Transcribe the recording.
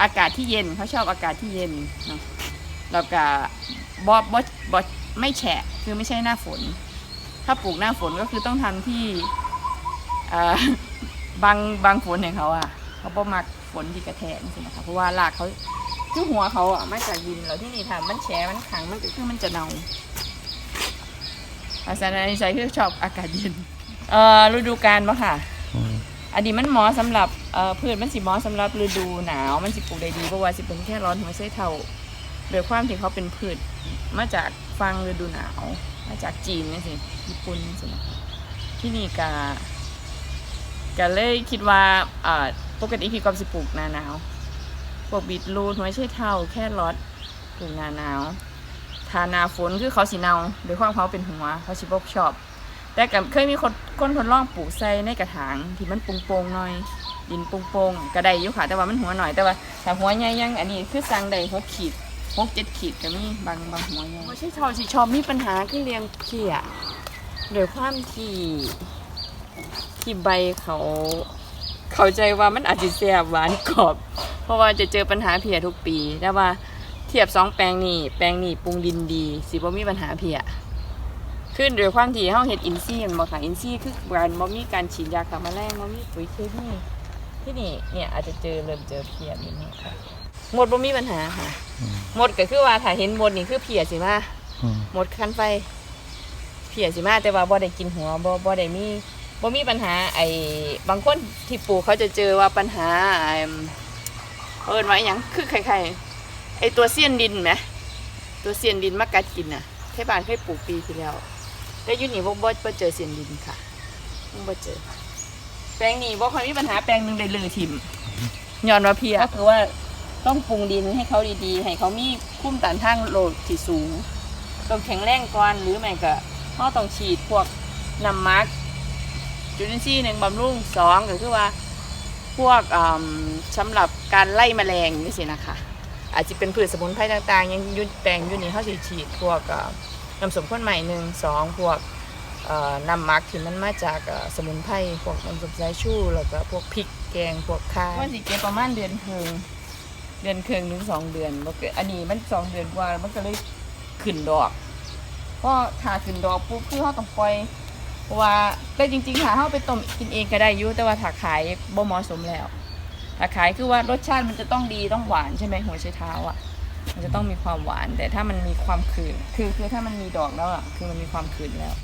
อากาศที่เย็นเขาชอบอากาศที่เย็นเนาะแล้วก็บอบอบอไม่แฉะคือไม่ใช่หน้าฝน ถ้าปลูกหน้าฝนก็คือต้องทำที่บางบางฝนเนี่ยเขาอะเขาบ่มักฝนที่กระแทกใช่ไหมคะเพราะว่ารากเขาคือหัวเขาอะมาจากดินแล้วที่นี่ทำมันแฉะมันขังมันก็คือมันจะเน่าอาสาในใจคือชอบอากาศเย็นเอ่อฤดูกาลปะค่ะ อันนี้มันเหมาะสำหรับเอ่อพืชมันสิเหมาะสำหรับฤดูหนาวมันสิปลูกได้ดีเพราะว่าสิเป็นแค่ร้อนหัวไส้เท่าโดยความที่เขาเป็นพืชมาจากฟังฤดูหนาว มาจากจีนนี่สิญี่ปุ่นสินะที่นี่กาก็เลยคิดว่าเอ่อปกติพี่กอบสิปลูกหนาหนาวพวกบีทรูทหัวไส้เท่า แค่รอดปลูกหนาหนาวทานาฝนคือเขาสิเนาโดยความเขาเป็นหัวเขาสิบกชอบ แต่กับเคยมีคนคนทดลองปลูกใส่ในกระถางที่มันโปร่งๆหน่อยดินโปร่งๆก็ไดอยู่ค่ะแต่ว่ามันหัวหน่อยแต่ว่าถ้าหัวใหญ่ยังอันนี้คือสั่งได้หกขีดหกเจ็ดขีดก็มีบางบางหัวใหญ่ไม่ใช่ชอบสิชอบมีปัญหาคือเลี้ยงเพี้ยโดยความที่ที่ใบเขาเข้าใจว่ามันอาจจะแสบหวานกรอบ เพราะว่าจะเจอปัญหาเพียทุกปี แต่ว่าเทียบสองแปลงนี่แปลงนี่ปรุงดินดีสิบ่มีปัญหาเพีย ขึ้นโดยความที่เฮาเฮ็ดอินซี่แม่นบ่ค่ะอินซี่คือการบ่มีการฉีดยาฆ่าแมลงบ่มีปุ๋ยเคมีที่นี่เนี่ยอาจจะเจอเริ่มเจอเพี้ยนิดนึงค่ะหมดบ่มีปัญหาค่ะหมดก็คือว่าถ้าเห็นหมดนี่คือเพี้ยสิมาอืมหมดคันไฟเพี้ยสิมาแต่ว่าบ่ได้กินหัวบ่บ่ได้มีบ่มีปัญหาไอ้บางคนที่ปลูกเขาจะเจอว่าปัญหาไอ้เอิ้นว่าอหยังคือคล้ายๆไอ้ตัวเสี้ยนดินไหมตัวเสี้ยนดินมากัดกินน่ะเทศบาลเคยปลูกปีที่แล้ว แต่อยูนี่บ่บ่บ่เจอเสียนดินค่ะบ่เจอ แปลงนี้บ่ค่อยมีปัญหาแปลงหนึงได้เลยทิมย้อนว่าเพียก็คือว่าต้องปรุงดินให้เขาดีๆ ให้เขามีคุ้มต้านทานโรคที่สูงต้องแข็งแรงก่อนหรือไม่ก็เราต้องฉีดพวกน้ำมักจุลินทรีย์หนึ่งบำรุงสองก็คือว่าพวกอ่ำสำหรับการไล่แมลงนี่สินะคะ อาจจะเป็นพืชสมุนไพรต่างๆ ยังอยุดแปลงอยู่นี่เขาสิฉีดพวกอ่า น้ำสมข้นใหม่หนึ่งสองพวกน้ำมักที่มันมาจากสมุนไพรพวกน้ำสมสายชูแล้วก็พวกพริกแกงพวกข่าว่าสิเก็บประมาณเดือนครึ่งเดือนครึ่งถึงสองเดือนบ่เกิดอันนี้มันสองเดือนกว่ามันก็เลยขึ้นดอกเพราะถ้าขึ้นดอกปุ๊บคือเขาต้องปล่อยเพราะว่าแต่จริงๆถ้าเขาไปต้มกินเองก็ได้ยู่แต่ว่าถ้าขายบ่เหมาะสมแล้วถ้าขายคือว่ารสชาติมันจะต้องดีต้องหวานใช่ไหมหัวไชเท้าอะ มันจะต้องมีความหวาน แต่ถ้ามันมีความขืนคือคือถ้ามันมีดอกแล้วอะคือมันมีความขืนแล้ว